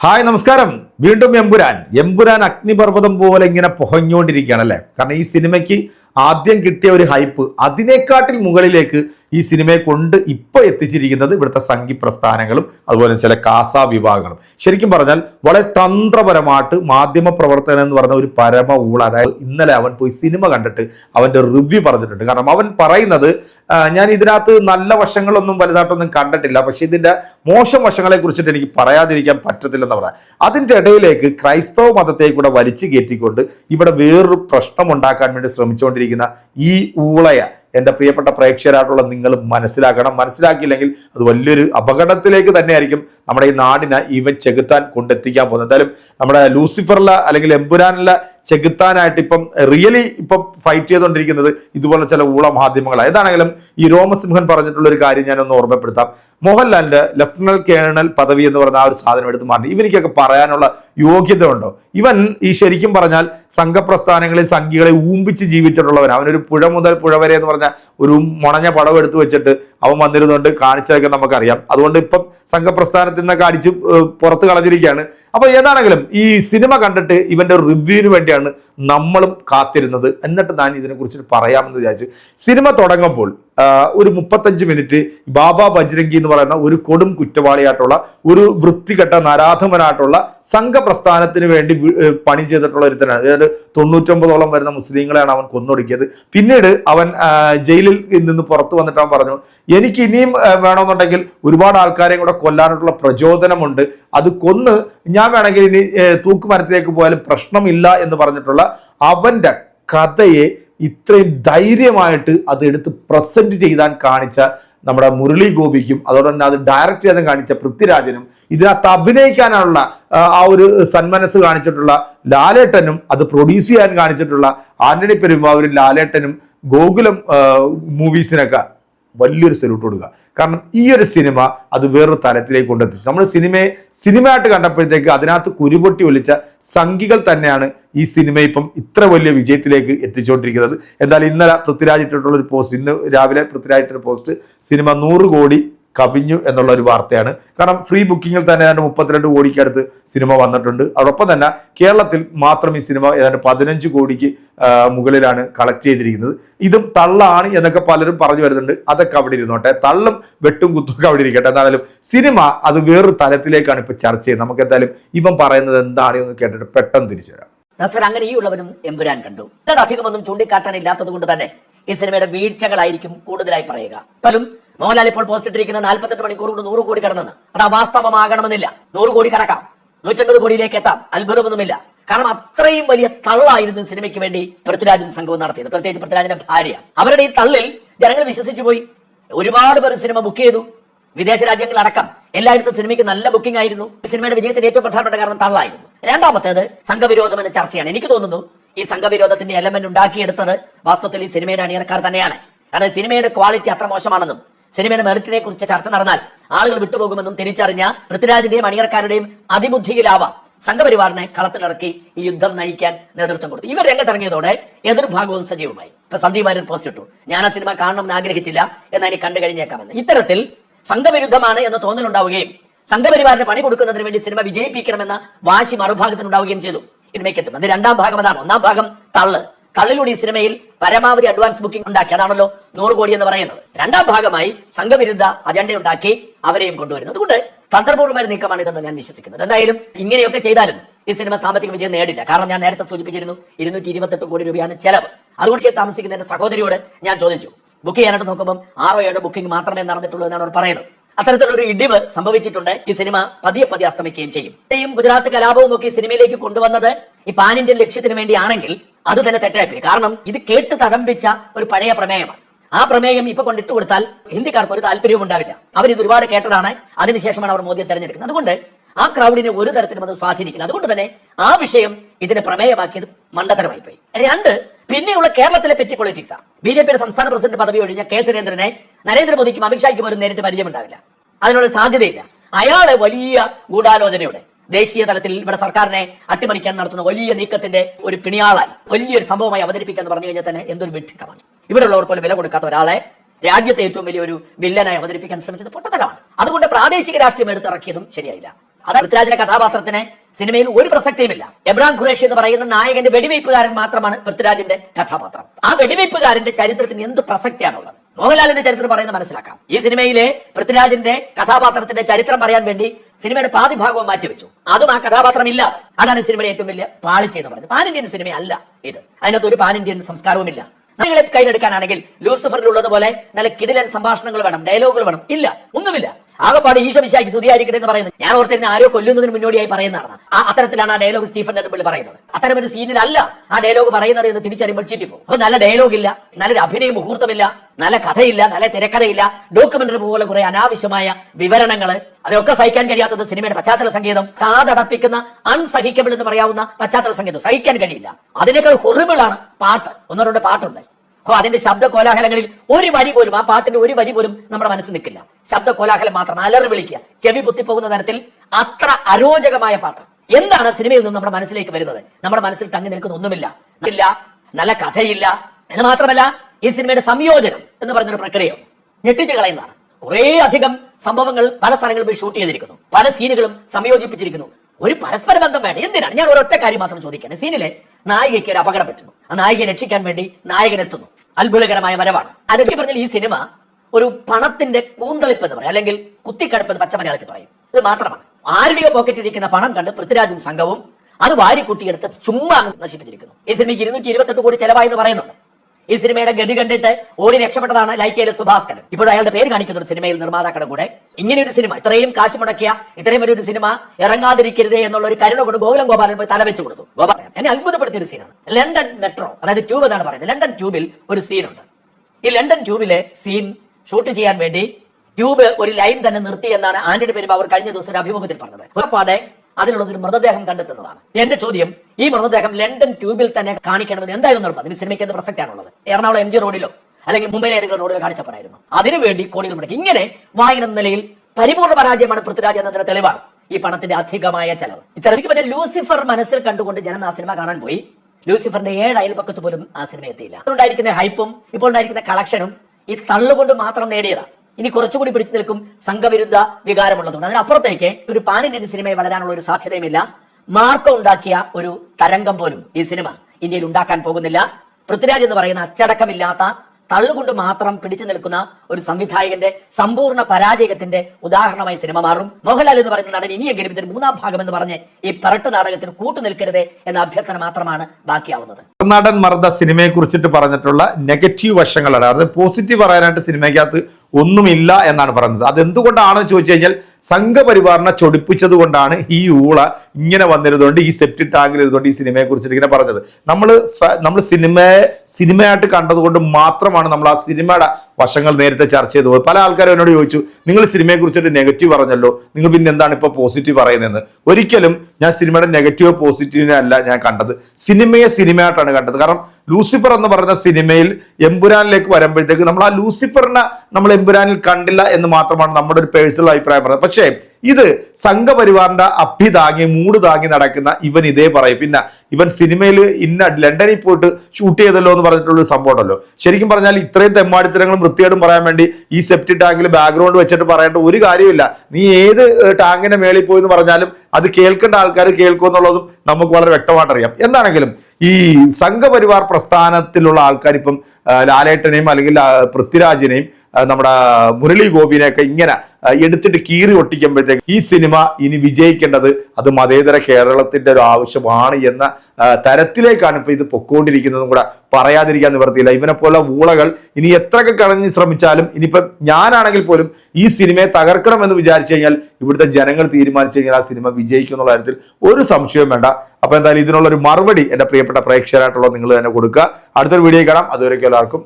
Hi നമസ്കാരം. വീണ്ടും എമ്പുരാൻ. എമ്പുരാൻ അഗ്നിപർവതം പോലെ ഇങ്ങനെ പുഹഞ്ഞുകൊണ്ടിരിക്കുകയാണ് അല്ലേ? കാരണം ഈ സിനിമയ്ക്ക് ആദ്യം കിട്ടിയ ഒരു ഹൈപ്പ് അതിനേക്കാട്ടിൽ മുകളിലേക്ക് ഈ സിനിമയെ കൊണ്ട് ഇപ്പോൾ എത്തിച്ചിരിക്കുന്നത് ഇവിടുത്തെ സംഘി പ്രസ്ഥാനങ്ങളും അതുപോലെ ചില കാസ വിഭാഗങ്ങളും. ശരിക്കും പറഞ്ഞാൽ വളരെ തന്ത്രപരമായിട്ട് മാധ്യമ പ്രവർത്തനം എന്ന് പറഞ്ഞ ഒരു പരമ ഊള അതായത് ഇന്നലെ അവൻ പോയി സിനിമ കണ്ടിട്ട് അവന്റെ റിവ്യൂ പറഞ്ഞിട്ടുണ്ട്. കാരണം അവൻ പറയുന്നത് ഞാൻ ഇതിനകത്ത് നല്ല വശങ്ങളൊന്നും വലുതായിട്ടൊന്നും കണ്ടിട്ടില്ല പക്ഷെ ഇതിന്റെ മോശം വശങ്ങളെ കുറിച്ചിട്ട് എനിക്ക് പറയാതിരിക്കാൻ പറ്റത്തില്ലെന്ന് പറയാം. അതിന്റെ ഇടയിലേക്ക് ക്രൈസ്തവ മതത്തെ കൂടെ വലിച്ചു കയറ്റിക്കൊണ്ട് ഇവിടെ വേറൊരു പ്രശ്നം ഉണ്ടാക്കാൻ വേണ്ടി ശ്രമിച്ചുകൊണ്ടിരിക്കുന്ന ഈ ഊളയ എന്റെ പ്രിയപ്പെട്ട പ്രേക്ഷകരായിട്ടുള്ള നിങ്ങൾ മനസ്സിലാക്കണം. മനസ്സിലാക്കിയില്ലെങ്കിൽ അത് വലിയൊരു അപകടത്തിലേക്ക് തന്നെയായിരിക്കും നമ്മുടെ ഈ നാടിനെ ഇവൻ ചെകുത്താൻ കൊണ്ടെത്തിക്കാൻ പോകുന്നത്. എന്തായാലും നമ്മുടെ ലൂസിഫറിലെ അല്ലെങ്കിൽ എമ്പുരാനിലെ ചെകുത്താനായിട്ട് ഇപ്പം റിയലി ഇപ്പം ഫൈറ്റ് ചെയ്തുകൊണ്ടിരിക്കുന്നത് ഇതുപോലെ ചില ഊള മാധ്യമങ്ങളാണ് ഏതാണെങ്കിലും ഈ രോമസിംഹൻ പറഞ്ഞിട്ടുള്ള ഒരു കാര്യം ഞാനൊന്ന് ഓർമ്മപ്പെടുത്താം. മോഹൻലാലിന്റെ ലഫ്റ്റനന്റ് കേണൽ പദവി എന്ന് പറഞ്ഞ ആ ഒരു സാധനം എടുത്ത് മാറ്റി. ഇവനിക്കൊക്കെ പറയാനുള്ള യോഗ്യത ഉണ്ടോ ഇവൻ ഈ ശരിക്കും പറഞ്ഞാൽ സംഘപ്രസ്ഥാനങ്ങളിൽ സംഘികളെ ഊമ്പിച്ച് ജീവിച്ചിട്ടുള്ളവൻ. അവനൊരു പുഴ മുതൽ പുഴ വരെ എന്ന് പറഞ്ഞ ഒരു മുണഞ്ഞ പടം എടുത്തു വെച്ചിട്ട് അവൻ വന്നിരുന്നുകൊണ്ട് കാണിച്ചതൊക്കെ നമുക്കറിയാം. അതുകൊണ്ട് ഇപ്പം സംഘപ്രസ്ഥാനത്തിൽ നിന്നൊക്കെ അടിച്ച് പുറത്ത് കളഞ്ഞിരിക്കുകയാണ്. അപ്പൊ ഏതാണെങ്കിലും ഈ സിനിമ കണ്ടിട്ട് ഇവന്റെ റിവ്യൂവിന് വേണ്ടിയാണ് നമ്മളും കാത്തിരുന്നത്. എന്നിട്ട് ഞാൻ ഇതിനെക്കുറിച്ച് പറയാമെന്ന് വിചാരിച്ചു. സിനിമ തുടങ്ങുമ്പോൾ ഒരു മുപ്പത്തഞ്ച് മിനിറ്റ് ബാബ ബജ്രംഗി എന്ന് പറയുന്ന ഒരു കൊടും കുറ്റവാളിയായിട്ടുള്ള ഒരു വൃത്തികെട്ട നരാധമനായിട്ടുള്ള സംഘപ്രസ്ഥാനത്തിന് വേണ്ടി പണി ചെയ്തിട്ടുള്ള ഒരുത്തനാണ്. അതായത് തൊണ്ണൂറ്റൊമ്പതോളം വരുന്ന മുസ്ലിങ്ങളെയാണ് അവൻ കൊന്നൊടുക്കിയത്. പിന്നീട് അവൻ ജയിലിൽ നിന്ന് പുറത്തു വന്നിട്ട് അവൻ പറഞ്ഞു എനിക്ക് ഇനിയും വേണമെന്നുണ്ടെങ്കിൽ ഒരുപാട് ആൾക്കാരെയും കൂടെ കൊല്ലാനായിട്ടുള്ള പ്രചോദനമുണ്ട്. അത് കൊന്ന് ഞാൻ വേണമെങ്കിൽ ഇനി തൂക്കുമരത്തിലേക്ക് പോയാലും പ്രശ്നമില്ല എന്ന് പറഞ്ഞിട്ടുള്ള അവന്റെ കഥയെ ഇത്രയും ധൈര്യമായിട്ട് അത് എടുത്ത് പ്രസന്റ് ചെയ്താൻ കാണിച്ച നമ്മുടെ മുരളി ഗോപിക്കും അതോടെ തന്നെ അത് ഡയറക്റ്റ് ചെയ്യാൻ കാണിച്ച പൃഥ്വിരാജനും ഇതിനകത്ത് അഭിനയിക്കാനുള്ള ആ, ഒരു സന്മനസ് കാണിച്ചിട്ടുള്ള ലാലേട്ടനും അത് പ്രൊഡ്യൂസ് ചെയ്യാൻ കാണിച്ചിട്ടുള്ള ആന്റണി പെരുമ്പാവൂരും ലാലേട്ടനും ഗോകുലം മൂവീസിനൊക്കെ വലിയൊരു സല്യൂട്ട് കൊടുക്കുക. കാരണം ഈ ഒരു സിനിമ അത് വേറൊരു തലത്തിലേക്ക് കൊണ്ടെത്തിച്ചു നമ്മൾ സിനിമയെ സിനിമയായിട്ട് കണ്ടപ്പോഴത്തേക്ക് അതിനകത്ത് കുരുപൊട്ടി ഒലിച്ച സംഖികൾ തന്നെയാണ് ഈ സിനിമ ഇപ്പം ഇത്ര വലിയ വിജയത്തിലേക്ക് എത്തിച്ചുകൊണ്ടിരിക്കുന്നത്. എന്നാൽ ഇന്നലെ പൃഥ്വിരാജ് ഇട്ടിട്ടുള്ള ഒരു പോസ്റ്റ് ഇന്ന് രാവിലെ പൃഥ്വിരാജ് ഇട്ടൊരു പോസ്റ്റ് സിനിമ നൂറ് കോടി കവിഞ്ഞു എന്നുള്ള ഒരു വാർത്തയാണ്. കാരണം ഫ്രീ ബുക്കിങ്ങിൽ തന്നെ ഏതാണ്ട് മുപ്പത്തിരണ്ട് കോടിക്ക് അടുത്ത് സിനിമ വന്നിട്ടുണ്ട്. അതോടൊപ്പം തന്നെ കേരളത്തിൽ മാത്രം ഈ സിനിമ ഏതാണ്ട് പതിനഞ്ച് കോടിക്ക് മുകളിലാണ് കളക്ട് ചെയ്തിരിക്കുന്നത്. ഇതും തള്ളാണ് എന്നൊക്കെ പലരും പറഞ്ഞു വരുന്നുണ്ട്. അതൊക്കെ അവിടെ ഇരുന്നോട്ടെ. തള്ളും വെട്ടും കുത്തുമൊക്കെ അവിടെ ഇരിക്കട്ടെ. എന്നാലും സിനിമ അത് വേറൊരു തലത്തിലേക്കാണ് ഇപ്പൊ ചർച്ച ചെയ്യുന്നത്. നമുക്ക് എന്തായാലും ഇവൻ പറയുന്നത് എന്താണ് എന്ന് കേട്ടിട്ട് പെട്ടെന്ന് തിരിച്ചു വരാം. നസർ അങ്ങനെ ഈ ഉള്ളവനും എമ്പുരാൻ കണ്ടു. അധികമൊന്നും ചൂണ്ടിക്കാട്ടാൻ ഇല്ലാത്തത് കൊണ്ട് തന്നെ ഈ സിനിമയുടെ വീഴ്ചകളായിരിക്കും കൂടുതലായി പറയുക. പലരും മോഹൻലാൽ ഇപ്പോൾ പോസ്റ്റ് ഇട്ടിരിക്കുന്ന നാൽപ്പത്തെട്ട് മണിക്കൂർ കൊണ്ട് നൂറ് കോടി കടന്നെന്ന്. അത് അവാസ്തവമാകണമെന്നില്ല. നൂറ് കോടി കടക്കാം. നൂറ്റമ്പത് കോടിയിലേക്ക് എത്താം. അത്ഭുതമൊന്നുമില്ല. കാരണം അത്രയും വലിയ തള്ളായിരുന്നു സിനിമയ്ക്ക് വേണ്ടി പൃഥ്വിരാജും സംഘവും നടത്തിയത്. പ്രത്യേകിച്ച് പൃഥ്വിരാജിന്റെ ഭാര്യ. അവരുടെ ഈ തള്ളിൽ ജനങ്ങൾ വിശ്വസിച്ചു പോയി. ഒരുപാട് പേർ സിനിമ ബുക്ക് ചെയ്തു. വിദേശ രാജ്യങ്ങളടക്കം എല്ലായിടത്തും സിനിമയ്ക്ക് നല്ല ബുക്കിംഗ് ആയിരുന്നു. സിനിമയുടെ വിജയത്തിന് ഏറ്റവും പ്രധാനപ്പെട്ട കാരണം തള്ളായിരുന്നു. രണ്ടാമത്തേത് സംഘവിരോധം എന്ന ചർച്ചയാണ്. എനിക്ക് തോന്നുന്നു ഈ സംഘവിരോധത്തിന്റെ എലമെന്റ് ഉണ്ടാക്കിയെടുത്തത് വാസ്തവത്തിൽ ഈ സിനിമയുടെ അണിയറക്കാർ തന്നെയാണ്. കാരണം സിനിമയുടെ ക്വാളിറ്റി അത്ര മോശമാണെന്നും സിനിമയുടെ മെറിറ്റിനെ കുറിച്ച് ചർച്ച നടന്നാൽ ആളുകൾ വിട്ടുപോകുമെന്നും തിരിച്ചറിഞ്ഞ പൃഥ്വിരാജിന്റെയും അണിയറക്കാരുടെയും അതിബുദ്ധിയിലാവാം സംഘപരിവാറിനെ കളത്തിലിറക്കി ഈ യുദ്ധം നയിക്കാൻ നേതൃത്വം കൊടുത്തു. ഇവർ രംഗത്തിറങ്ങിയതോടെ എതിർഭാഗവും സജീവമായി. ഇപ്പൊ സന്ദീപ് ആര്യൻ പോസ്റ്റ് ഇട്ടു. ഞാൻ ആ സിനിമ കാണണം എന്ന് ആഗ്രഹിച്ചില്ല എന്നാൽ കണ്ടു കഴിഞ്ഞേക്കാമെന്ന്. ഇത്തരത്തിൽ സംഘവിരുദ്ധമാണ് എന്ന തോന്നലുണ്ടാവുകയും സംഘപരിവാറിന് പണി കൊടുക്കുന്നതിന് വേണ്ടി സിനിമ വിജയിപ്പിക്കണമെന്ന വാശി മറുഭാഗത്തിനുണ്ടാവുകയും ചെയ്തു. സിനിമയ്ക്ക് എത്തും അത് രണ്ടാം ഭാഗം അതാണ്. ഒന്നാം ഭാഗം തള്ള്. തള്ളിലൂടെ ഈ സിനിമയിൽ പരമാവധി അഡ്വാൻസ് ബുക്കിംഗ് ഉണ്ടാക്കി. അതാണല്ലോ നൂറ് കോടി എന്ന് പറയുന്നത്. രണ്ടാം ഭാഗമായി സംഘവിരുദ്ധ അജണ്ട ഉണ്ടാക്കി അവരെയും കൊണ്ടുവരുന്നത് അതുകൊണ്ട് തന്ത്രപൂർവമായ നീക്കമാണ് ഇതെന്ന് ഞാൻ വിശ്വസിക്കുന്നത്. എന്തായാലും ഇങ്ങനെയൊക്കെ ചെയ്താലും ഈ സിനിമ സാമ്പത്തിക വിജയം നേടില്ല. കാരണം ഞാൻ നേരത്തെ സൂചിപ്പിച്ചിരുന്നു ഇരുന്നൂറ്റി ഇരുപത്തെട്ട് കോടി രൂപയാണ് ചെലവ്. അതുകൊണ്ട് താമസിക്കുന്ന എന്റെ സഹോദരിയോട് ഞാൻ ചോദിച്ചു ബുക്ക് ചെയ്യാനായിട്ട് നോക്കുമ്പോൾ ആറോ ഏഴോ ബുക്കിംഗ് മാത്രമേ നടന്നിട്ടുള്ളൂ എന്നാണ് അവർ പറയുന്നത്. അത്തരത്തിലൊരു ഇടിവ് സംഭവിച്ചിട്ടുണ്ട്. ഈ സിനിമ പതിയെ പതിയെ അസ്തമിക്കുകയും ചെയ്യും. ഗുജറാത്ത് കലാപവും ഒക്കെ സിനിമയിലേക്ക് കൊണ്ടുവന്നത് ഈ പാൻ ഇന്ത്യൻ ലക്ഷ്യത്തിന് വേണ്ടിയാണെങ്കിൽ അത് തന്നെ തെറ്റായിപ്പോയി. കാരണം ഇത് കേട്ട് തകമ്പിച്ച ഒരു പഴയ പ്രമേയമാണ്. ആ പ്രമേയം ഇപ്പൊ കൊണ്ടിട്ട് കൊടുത്താൽ ഹിന്ദിക്കാർക്ക് ഒരു താല്പര്യവും ഉണ്ടാവില്ല. അവർ ഇത് ഒരുപാട് കേട്ടതാണ്. അതിനുശേഷമാണ് അവർ മോദിയെ തെരഞ്ഞെടുക്കുന്നത്. അതുകൊണ്ട് ആ ക്രൗഡിനെ ഒരു തരത്തിലും അത് സ്വാധീനിക്കില്ല. അതുകൊണ്ട് തന്നെ ആ വിഷയം ഇതിനെ പ്രമേയമാക്കിയത് മണ്ടത്തരമായി പോയി രണ്ട് പിന്നെയുള്ള കേരളത്തിലെ പെറ്റി പൊളിറ്റിക്സ് ബി ജെ പിയുടെ സംസ്ഥാന പ്രസിഡന്റ് പദവി ഒഴിഞ്ഞ കെ സുരേന്ദ്രനെ നരേന്ദ്രമോദിക്കും അമിത്ഷായ്ക്കും പോലും നേരിട്ട് പരിചയമുണ്ടാവില്ല. അതിനുള്ള സാധ്യതയില്ല. അയാളെ വലിയ ഗൂഢാലോചനയുടെ ദേശീയ തലത്തിൽ ഇവിടെ സർക്കാരിനെ അട്ടിമറിക്കാൻ നടത്തുന്ന വലിയ നീക്കത്തിന്റെ ഒരു പിണിയാളായി വലിയൊരു സംഭവമായി അവതരിപ്പിക്കുക എന്ന് പറഞ്ഞു കഴിഞ്ഞാൽ തന്നെ എന്തൊരു വിഡ്ഢിത്തമാണ്. ഇവിടെയുള്ളവർ പോലും വില കൊടുക്കാത്ത ഒരാളെ രാജ്യത്തെ ഏറ്റവും വലിയ ഒരു വില്ലനായി അവതരിപ്പിക്കാൻ ശ്രമിച്ചത് പൊട്ടത്തരമാണ്. അതുകൊണ്ട് പ്രാദേശിക രാഷ്ട്രീയം എടുത്തിറക്കിയതും ശരിയായില്ല. അത് പൃഥ്വിരാജിന്റെ കഥാപാത്രത്തിന് സിനിമയിൽ ഒരു പ്രസക്തിയുമില്ല. എബ്രാം ഖുറേഷി എന്ന് പറയുന്ന നായകന്റെ വെടിവയ്പ്പുകാരൻ മാത്രമാണ് പൃഥ്വിരാജിന്റെ കഥാപാത്രം. ആ വെടിവയ്പ്പുകാരന്റെ ചരിത്രത്തിന് എന്ത് പ്രസക്തിയാണുള്ളത്? മോഹൻലാലിന്റെ ചരിത്രം പറയുന്നത് മനസ്സിലാക്കാം. ഈ സിനിമയിലെ പൃഥ്വിരാജിന്റെ കഥാപാത്രത്തിന്റെ ചരിത്രം പറയാൻ വേണ്ടി സിനിമയുടെ പാതി ഭാഗവും മാറ്റിവെച്ചു. അതും ആ കഥാപാത്രം ഇല്ല അതാണ് സിനിമയുടെ ഏറ്റവും വലിയ പാളിച്ചെന്ന് പറഞ്ഞത് പാൻ ഇന്ത്യൻ സിനിമയല്ല ഇത്. അതിനകത്ത് ഒരു പാൻ ഇന്ത്യൻ സംസ്കാരവും ഇല്ല നിങ്ങളെ കയ്യിലെടുക്കാനാണെങ്കിൽ ലൂസിഫറിലുള്ളതുപോലെ നല്ല കിടിലൻ സംഭാഷണങ്ങൾ വേണം ഡയലോഗുകൾ വേണം. ഇല്ല ഒന്നുമില്ല. ആകെപ്പാട് ഈശോ വിശാഖി സ്തുതിയായിരിക്കട്ടെ എന്ന് പറയുന്നത്. ഞാൻ ഓർത്തിരുന്ന ആരോ കൊല്ലുന്നതിന് മുന്നോടിയായി പറയുന്നതാണ്. ആ അത്തരത്തിലാണ് ആ ഡയലോഗ് സ്റ്റീഫൻ നെടുമ്പിൾ പറയുന്നത്. അത്തരം ഒരു സീനിലല്ല ആ ഡയലോഗ് പറയുന്നത് എന്ന് തിരിച്ചറിയുമ്പോൾ ചീറ്റിപ്പോ അപ്പൊ നല്ല ഡയലോഗ് ഇല്ല നല്ലൊരു അഭിനയ മുഹൂർത്തമില്ല. നല്ല കഥയില്ല നല്ല തിരക്കഥയില്ല. ഡോക്യുമെന്ററി പോലെ കുറെ അനാവശ്യമായ വിവരണങ്ങൾ അതൊക്കെ സഹിക്കാൻ കഴിയാത്തത് സിനിമയുടെ പശ്ചാത്തല സംഗീതം. കാതടപ്പിക്കുന്ന അൺസഹിക്കബിൾ എന്ന് പറയാവുന്ന പശ്ചാത്തല സംഗീതം സഹിക്കാൻ കഴിയില്ല. അതിനേക്കാൾ ഹൊറിബിളാണ് പാട്ട്. ഒന്നോ രണ്ട് പാട്ടുണ്ട്. അപ്പോൾ അതിന്റെ ശബ്ദ കോലാഹലങ്ങളിൽ ഒരു വരി പോലും ആ പാട്ടിന്റെ ഒരു വരി പോലും നമ്മുടെ മനസ്സിൽ നിൽക്കില്ല. ശബ്ദ കോലാഹലം മാത്രം അലറി വിളിക്കുക. ചെവി പൊത്തിപ്പോകുന്ന തരത്തിൽ അത്ര അരോചകമായ പാട്ട്. എന്താണ് സിനിമയിൽ നിന്ന് നമ്മുടെ മനസ്സിലേക്ക് വരുന്നത്? നമ്മുടെ മനസ്സിൽ തങ്ങി നിൽക്കുന്ന ഒന്നുമില്ല. നല്ല കഥയില്ല. എന്ന് മാത്രമല്ല ഈ സിനിമയുടെ സംയോജനം എന്ന് പറയുന്നൊരു പ്രക്രിയ. ഞെട്ടിച്ചു കളയുന്നതാണ്. കുറേ അധികം സംഭവങ്ങൾ പല സ്ഥലങ്ങളിൽ പോയി ഷൂട്ട് ചെയ്തിരിക്കുന്നു. പല സീനുകളും സംയോജിപ്പിച്ചിരിക്കുന്നു. ഒരു പരസ്പര ബന്ധം വേണ്ട. എന്തിനാണ്? ഞാൻ ഒരൊറ്റ കാര്യം മാത്രം ചോദിക്കുന്നത് സീനിലെ നായികയ്ക്ക് ഒരു അപകടം പറ്റുന്നു. ആ നായികയെ രക്ഷിക്കാൻ വേണ്ടി നായകൻ എത്തുന്നു. അത്ഭുതകരമായ വരവാണ്. അതൊക്കെ പറഞ്ഞാൽ ഈ സിനിമ ഒരു പണത്തിന്റെ കൂന്തളിപ്പ് എന്ന് പറയും. അല്ലെങ്കിൽ കുത്തിക്കടുപ്പ് എന്ന് പച്ച മലയാളത്തിൽ പറയും. ഇത് മാത്രമാണ്. ആരുടെയോ പോക്കറ്റിൽ ഇരിക്കുന്ന പണം കണ്ട് പൃഥ്വിരാജും സംഘവും അത് വാരിക്കൂട്ടിയെടുത്ത് ചുമ്മാ നശിപ്പിച്ചിരിക്കുന്നു. ഈ സിനിമയ്ക്ക് ഇരുന്നൂറ്റി ഇരുപത്തെട്ട് കോടി ചെലവായി എന്ന് പറയുന്നുണ്ട്. ഈ സിനിമയുടെ ഗതി കണ്ടിട്ട് ഓടി രക്ഷപ്പെട്ടതാണ് ലൈക്കയിലെ സുഭാസ്കരൻ. ഇപ്പോഴും അയാളുടെ പേര് കാണിക്കുന്ന ഒരു സിനിമയിൽ നിർമ്മാതാക്കളുടെ കൂടെ. ഇങ്ങനെ ഒരു സിനിമ ഇത്രയും കാശ് മുടക്കിയ ഇത്രയും ഒരു സിനിമ ഇറങ്ങാതിരിക്കരുതേ എന്നുള്ള ഒരു കരുണ കൊണ്ട് ഗോകുലം ഗോപാലൻ പോയി തലവെച്ച് കൊടുത്തു. ഗോപാലൻ എന്നെ അത്ഭുതപ്പെടുത്തിയ ഒരു സീനാണ് ലണ്ടൻ മെട്രോ അതായത് ട്യൂബ് എന്നാണ് പറയുന്നത്. ലണ്ടൻ ട്യൂബിൽ ഒരു സീനുണ്ട് ഈ ലണ്ടൻ ട്യൂബിലെ സീൻ ഷൂട്ട് ചെയ്യാൻ വേണ്ടി ട്യൂബ് ഒരു ലൈൻ തന്നെ നിർത്തി എന്നാണ് ആന്റണി പെരുമ്പാവൂർ കഴിഞ്ഞ ദിവസം അഭിമുഖത്തിൽ പറഞ്ഞത്. ഉറപ്പാടെ അതിനുള്ള ഒരു മൃതദേഹം കണ്ടെത്തുന്നതാണ്. എന്റെ ചോദ്യം ഈ മൃതദേഹം ലണ്ടൻ ട്യൂബിൽ തന്നെ കാണിക്കണമെന്ന് എന്തായിരുന്നു നിർബന്ധം. സിനിമയ്ക്ക് എന്ത് പ്രസക്തിയാണുള്ളത് എറണാകുളം എം ജി റോഡിലോ? അല്ലെങ്കിൽ മുംബൈയിലെ ഏതെങ്കിലും റോഡിലോ കാണിച്ചപ്പോഴായിരുന്നു. അതിനുവേണ്ടി കോടികൾ മുടക്കി. ഇങ്ങനെ വായന നിലയിൽ പരിപൂർണ പരാജയമാണ് പൃഥ്വിരാജ് എന്നതിന്റെ തെളിവാണ്. ഈ പണത്തിന്റെ അധികമായ ചെലവ്. ഇത്തരത്തിൽ പറ്റിയ ലൂസിഫർ മനസ്സിൽ കണ്ടുകൊണ്ട് ജനം ആ സിനിമ കാണാൻ പോയി. ലൂസിഫറിന്റെ ഏഴ് അയൽപക്കത്ത് പോലും ആ സിനിമ എത്തിയില്ല. ഉണ്ടായിരിക്കുന്ന ഹൈപ്പും ഇപ്പോൾ ഉണ്ടായിരിക്കുന്ന കളക്ഷനും ഈ തള്ളുകൊണ്ട് മാത്രം നേടിയതാണ് ഇനി കുറച്ചുകൂടി പിടിച്ചു നിൽക്കും സംഘവിരുദ്ധ വികാരമുള്ളതുകൊണ്ട്. അതിനപ്പുറത്തേക്ക് ഒരു പാൻ ഇന്ത്യൻ സിനിമയെ വളരാനുള്ള ഒരു സാധ്യതയുമില്ല. മാർക്കം ഉണ്ടാക്കിയ ഒരു തരംഗം പോലും ഈ സിനിമ ഇന്ത്യയിൽ ഉണ്ടാക്കാൻ പോകുന്നില്ല. പൃഥ്വിരാജ് എന്ന് പറയുന്ന അച്ചടക്കമില്ലാത്ത തള്ളുകൊണ്ട് മാത്രം പിടിച്ചു നിൽക്കുന്ന ഒരു സംവിധായകന്റെ സമ്പൂർണ പരാജയത്തിന്റെ ഉദാഹരണമായി സിനിമ മാറും. മോഹൻലാൽ എന്ന് പറയുന്ന നടൻ ഇനിയെങ്കിലും ഇതിന് മൂന്നാം ഭാഗം എന്ന് പറഞ്ഞ് ഈ പറട്ട് നാടകത്തിന് കൂട്ടു നിൽക്കരുത് എന്ന അഭ്യർത്ഥന മാത്രമാണ് ബാക്കിയാവുന്നത്. നടൻ മർദ്ദ സിനിമയെ കുറിച്ചിട്ട് പറഞ്ഞിട്ടുള്ള നെഗറ്റീവ് വശങ്ങളാണ്. അത് പോസിറ്റീവ് പറയാനായിട്ട് സിനിമയ്ക്കകത്ത് ഒന്നുമില്ല എന്നാണ് പറയുന്നത്. അതെന്തുകൊണ്ടാണെന്ന് ചോദിച്ചു കഴിഞ്ഞാൽ സംഘപരിവാറിനെ ചൊടിപ്പിച്ചത് കൊണ്ടാണ് ഈ ഊള ഇങ്ങനെ വന്നിരുന്നതുകൊണ്ട് ഈ സെപ്റ്റി ടാങ്കിൽ ഇരുന്നുകൊണ്ട് ഈ സിനിമയെ കുറിച്ചിട്ട് ഇങ്ങനെ പറഞ്ഞത്. നമ്മൾ നമ്മൾ സിനിമയെ സിനിമയായിട്ട് കണ്ടതുകൊണ്ട് മാത്രമാണ് നമ്മൾ ആ സിനിമയുടെ വശങ്ങൾ നേരത്തെ ചർച്ച ചെയ്തു ചെയ്തത്. പല ആൾക്കാരും എന്നോട് ചോദിച്ചു നിങ്ങൾ സിനിമയെ കുറിച്ചിട്ട് നെഗറ്റീവ് പറഞ്ഞല്ലോ? നിങ്ങൾ പിന്നെ എന്താണ് ഇപ്പോൾ പോസിറ്റീവ് പറയുന്നതെന്ന്? ഒരിക്കലും ഞാൻ സിനിമയുടെ നെഗറ്റീവ് പോസിറ്റീവിനെ അല്ല ഞാൻ കണ്ടത്. സിനിമയെ സിനിമയായിട്ടാണ് കണ്ടത്. കാരണം ലൂസിഫർ എന്ന് പറയുന്ന സിനിമയിൽ എമ്പുരാനിലേക്ക് വരുമ്പോഴത്തേക്ക് നമ്മൾ ആ ലൂസിഫറിനെ നമ്മൾ എമ്പുരാനിൽ കണ്ടില്ല എന്ന് മാത്രമാണ് നമ്മുടെ ഒരു പേഴ്സണൽ അഭിപ്രായം പറയുന്നത്. പക്ഷേ ഇത് സംഘപരിവാറിന്റെ അഭി താങ്ങി മൂട് താങ്ങി നടക്കുന്ന ഇവൻ ഇതേ പറയും. പിന്നെ ഇവൻ സിനിമയിൽ ഇന്ന ലണ്ടനിൽ പോയിട്ട് ഷൂട്ട് ചെയ്തല്ലോ എന്ന് പറഞ്ഞിട്ടുള്ള ഒരു സംഭവം ഉണ്ടല്ലോ. ശരിക്കും പറഞ്ഞാൽ ഇത്രയും തെമ്മാടിത്തരങ്ങളും വൃത്തിയായിട്ടും പറയാൻ വേണ്ടി ഈ സെപ്റ്റി ടാങ്കിൽ ബാക്ക്ഗ്രൗണ്ട് വെച്ചിട്ട് പറയേണ്ട ഒരു കാര്യമില്ല നീ ഏത് ടാങ്കിന്റെ മേളിൽ പോയി എന്ന് പറഞ്ഞാലും അത് കേൾക്കേണ്ട ആൾക്കാർ കേൾക്കും എന്നുള്ളതും നമുക്ക് വളരെ വ്യക്തമായിട്ടറിയാം. എന്താണെങ്കിലും ഈ സംഘപരിവാർ പ്രസ്ഥാനത്തിലുള്ള ആൾക്കാർ ഇപ്പം ആ, ലാലേട്ടനെയും അല്ലെങ്കിൽ പൃഥ്വിരാജിനെയും നമ്മുടെ മുരളി ഗോപിനെയൊക്കെ ഇങ്ങനെ എടുത്തിട്ട് കീറി ഒട്ടിക്കുമ്പോഴത്തേക്ക് ഈ സിനിമ ഇനി വിജയിക്കേണ്ടത് അത് മതേതര കേരളത്തിന്റെ ഒരു ആവശ്യമാണ് എന്ന തരത്തിലേക്കാണ് ഇപ്പൊ ഇത് പൊക്കോണ്ടിരിക്കുന്നതും കൂടെ പറയാതിരിക്കാൻ നിവർത്തിയില്ല. ഇവനെ പോലെ ഊളകൾ ഇനി എത്രയൊക്കെ കളഞ്ഞ് ശ്രമിച്ചാലും ഇനിയിപ്പം ഞാനാണെങ്കിൽ പോലും ഈ സിനിമയെ തകർക്കണം എന്ന് വിചാരിച്ചു കഴിഞ്ഞാൽ ഇവിടുത്തെ ജനങ്ങൾ തീരുമാനിച്ചു കഴിഞ്ഞാൽ ആ സിനിമ വിജയിക്കും എന്നുള്ള കാര്യത്തിൽ ഒരു സംശയവും വേണ്ട. അപ്പൊ എന്തായാലും ഇതിനുള്ള ഒരു മറുപടി എന്റെ പ്രിയപ്പെട്ട പ്രേക്ഷകരായിട്ടുള്ള നിങ്ങൾ തന്നെ കൊടുക്കുക. അടുത്തൊരു വീഡിയോ കാണാം. അതുവരെ എല്ലാവർക്കും